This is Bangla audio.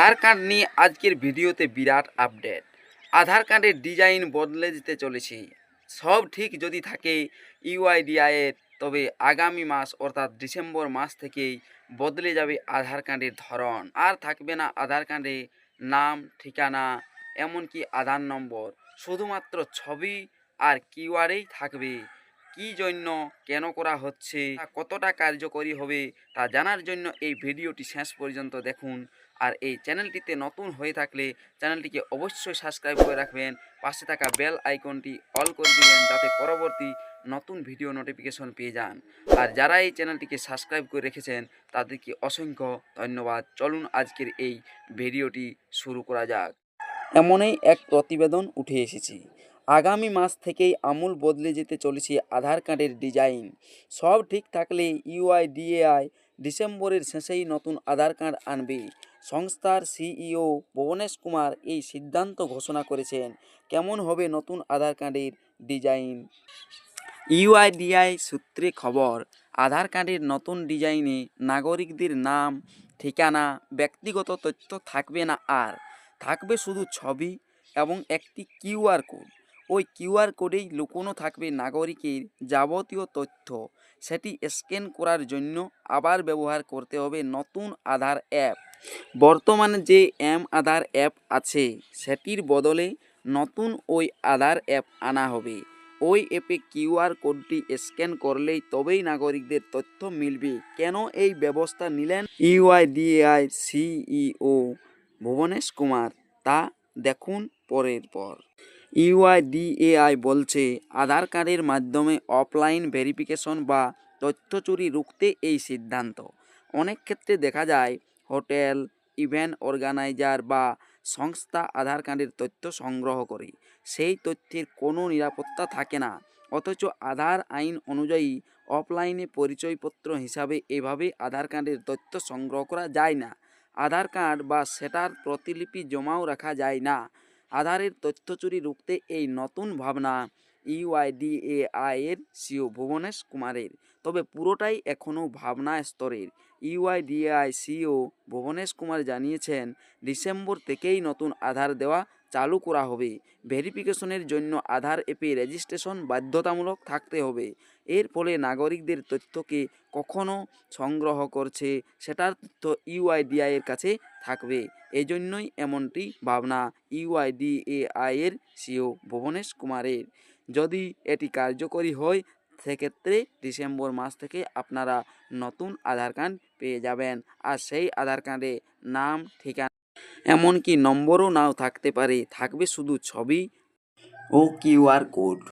আধার কার্ড নিয়ে আজকের ভিডিওতে বিরাট আপডেট। আধার কার্ডের ডিজাইন বদলে দিতে চলেছে। সব ঠিক যদি থাকে ইউআইডিআইয়ের তবে আগামী মাস অর্থাৎ ডিসেম্বর মাস থেকেই বদলে যাবে আধার কার্ডের ধরন। আর থাকবে না আধার কার্ডে নাম, ঠিকানা, এমনকি আধার নম্বর। শুধুমাত্র ছবি আর কিওয়ার্ডেই থাকবে। কি জন্য কেন করা হচ্ছে? কতটা কার্যকরী হবে? তা জানার জন্য এই ভিডিওটি শেষ পর্যন্ত দেখুন। আর এই চ্যানেলটিতে নতুন হয়ে থাকলে চ্যানেলটিকে অবশ্যই সাবস্ক্রাইব করে রাখবেন। পাশে থাকা বেল আইকনটি অল করে দিবেন যাতে পরবর্তী নতুন ভিডিও নোটিফিকেশন পেয়ে যান। আর যারা এই চ্যানেলটিকে সাবস্ক্রাইব করে রেখেছেন, তাদেরকে অসংখ্য ধন্যবাদ। চলুন আজকের এই ভিডিওটি শুরু করা যাক। এমনই এক প্রতিবেদন উঠে এসেছে। আগামী মাস থেকেই আমূল বদলে যেতে চলেছে আধার কার্ডের ডিজাইন। সব ঠিক থাকলে ইউআইডিএআই ডিসেম্বরের শেষেই নতুন আধার কার্ড আনবে। সংস্থার সিইও ভুবনেশ কুমার এই সিদ্ধান্ত ঘোষণা করেছেন। কেমন হবে নতুন আধার কার্ডের ডিজাইন? ইউআইডিআই সূত্রে খবর, আধার কার্ডের নতুন ডিজাইনে নাগরিকদের নাম, ঠিকানা, ব্যক্তিগত তথ্য থাকবে না আর। থাকবে শুধু ছবি এবং একটি কিউআর কোড। ওই কিউআর কোডেই লুকোনো থাকবে নাগরিকের যাবতীয় তথ্য। সেটি স্ক্যান করার জন্য আবার ব্যবহার করতে হবে নতুন আধার অ্যাপ। বর্তমানে যে এম আধার অ্যাপ আছে, সেটির বদলে নতুন ওই আধার অ্যাপ আনা হবে। ওই অ্যাপে কিউআর কোডটি স্ক্যান করলেই তবেই নাগরিকদের তথ্য মিলবে। কেন এই ব্যবস্থা নিলেন ইউআইডিএআই সিইও ভুবনেশ কুমার? তা দেখুন পরের পর। ইউআইডিএআই বলছে, আধার কার্ডের মাধ্যমে অফলাইন ভেরিফিকেশন বা তথ্য চুরি রুখতে এই সিদ্ধান্ত। অনেক ক্ষেত্রে দেখা যায়, হোটেল, ইভেন্ট অর্গানাইজার বা সংস্থা আধার কার্ডের তথ্য সংগ্রহ করে। সেই তথ্যের কোনো নিরাপত্তা থাকে না। অথচ আধার আইন অনুযায়ী অফলাইনে পরিচয়পত্র হিসাবে এভাবে আধার কার্ডের তথ্য সংগ্রহ করা যায় না। আধার কার্ড বা সেটার প্রতিলিপি জমাও রাখা যায় না। আধারের তথ্য চুরি রুখতে এই নতুন ভাবনা ইউআইডিএআই এর সিও ভুবনেশ কুমারের। তবে পুরোটাই এখনও ভাবনা স্তরের। ইউআইডিএআই সিও ভুবনেশ কুমার জানিয়েছেন, ডিসেম্বর থেকেই নতুন আধার দেওয়া চালু করা হবে। ভেরিফিকেশনের জন্য আধার অ্যাপে রেজিস্ট্রেশন বাধ্যতামূলক থাকতে হবে। এর ফলে নাগরিকদের তথ্যকে কখনো সংগ্রহ করছে, সেটার তথ্য ইউআইডিআই এর কাছে থাকবে। এজন্যই এমনটি ভাবনা ইউআইডিএআই এর সিও ভুবনেশ কুমারের। যদি এটি কার্যকরী হয়, সেক্ষেত্রে ডিসেম্বর মাস থেকে আপনারা নতুন আধার কার্ড পেয়ে যাবেন। আর সেই আধার কার্ডে নাম, ঠিকানা এমনকি নম্বরও নাও থাকতে পারে। থাকবে শুধু ছবি ও কিউআর কোড।